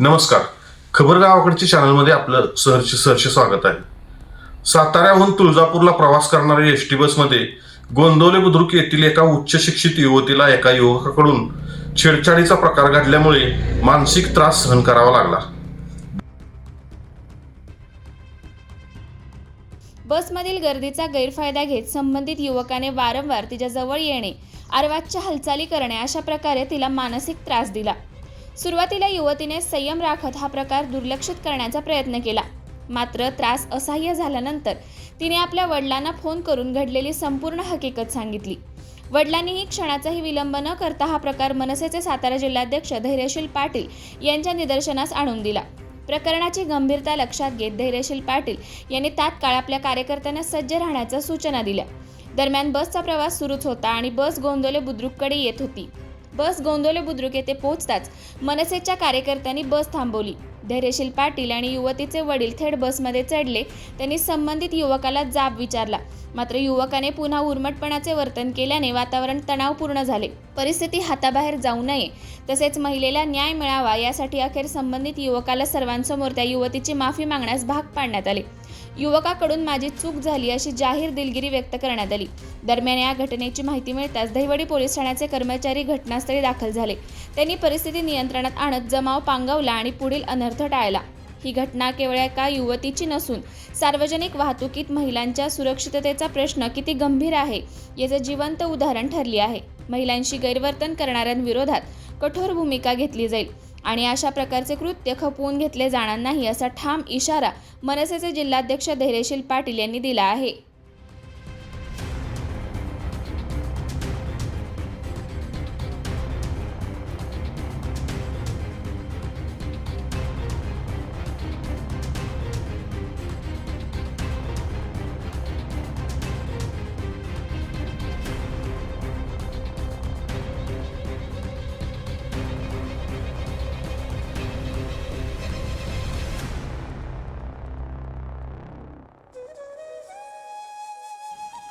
नमस्कार. खबर गावाकडच्या चॅनलमध्ये आपलं सहर्ष सहर्ष स्वागत आहे. साताऱ्याहून तुळजापूरला प्रवास करणाऱ्या एस टी बसमध्ये गोंदवले बुद्रुक येथील एका उच्च शिक्षित युवतीला एका युवकाकडून छेडछाडीचा प्रकार घडल्यामुळे मानसिक त्रास सहन करावा लागला. बसमधील गर्दीचा गैरफायदा घेत संबंधित युवकाने वारंवार तिच्या जवळ येणे आरवाजच्या हालचाली करणे अशा प्रकारे तिला मानसिक त्रास दिला. सुरुवातीला युवतीने संयम राखत हा प्रकार दुर्लक्षित करण्याचा प्रयत्न केला. मात्र त्रास असह्य झाल्यानंतर तिने आपल्या वडिलांना फोन करून घडलेली संपूर्ण हकीकत सांगितली. वडिलांनीही क्षणाचाही विलंब न करता हा प्रकार मनसेचे सातारा जिल्हाध्यक्ष धैर्यशील पाटील यांच्या निदर्शनास आणून दिला. प्रकरणाची गंभीरता लक्षात घेत धैर्यशील पाटील यांनी तात्काळ आपल्या कार्यकर्त्यांना सज्ज राहण्याच्या सूचना दिल्या. दरम्यान बसचा प्रवास सुरूच होता आणि बस गोंदवले बुद्रुककडे येत होती. बस गोंदवले बुद्रुक येथे पोहोचताच मनसेच्या कार्यकर्त्यांनी बस थांबवली. धैर्यशील पाटील आणि युवतीचे वडील थेट बसमध्ये चढले. त्यांनी संबंधित युवकाला जाब विचारला. मात्र युवकाने पुन्हा उर्मटपणाचे वर्तन केल्याने वातावरण तणावपूर्ण झाले. परिस्थिती हाताबाहेर जाऊ नये तसेच महिलेला न्याय मिळावा यासाठी अखेर संबंधित युवकाला सर्वांसमोर त्या युवतीची माफी मागण्यास भाग पाडण्यात आले. युवकाकडून माझी चूक झाली अशी जाहीर दिलगिरी व्यक्त करण्यात आली. दरम्यान या घटनेची माहिती मिळताच दहिवडी पोलीस ठाण्याचे कर्मचारी घटनास्थळी दाखल झाले. त्यांनी परिस्थिती नियंत्रणात आणत जमाव पांगवला आणि पुढील अनर्थ टाळला. ही घटना केवळ एका युवतीची नसून सार्वजनिक वाहतुकीत महिलांच्या सुरक्षिततेचा प्रश्न किती गंभीर आहे याचे जिवंत उदाहरण ठरली आहे. महिलांशी गैरवर्तन करणाऱ्यांविरोधात कठोर भूमिका घेतली जाईल. आणि अशा प्रकारचे कृत्य खपवून घेतले जाणार नाही असा ठाम इशारा मनसेचे जिल्हाध्यक्ष धैर्यशील पाटील यांनी दिला आहे.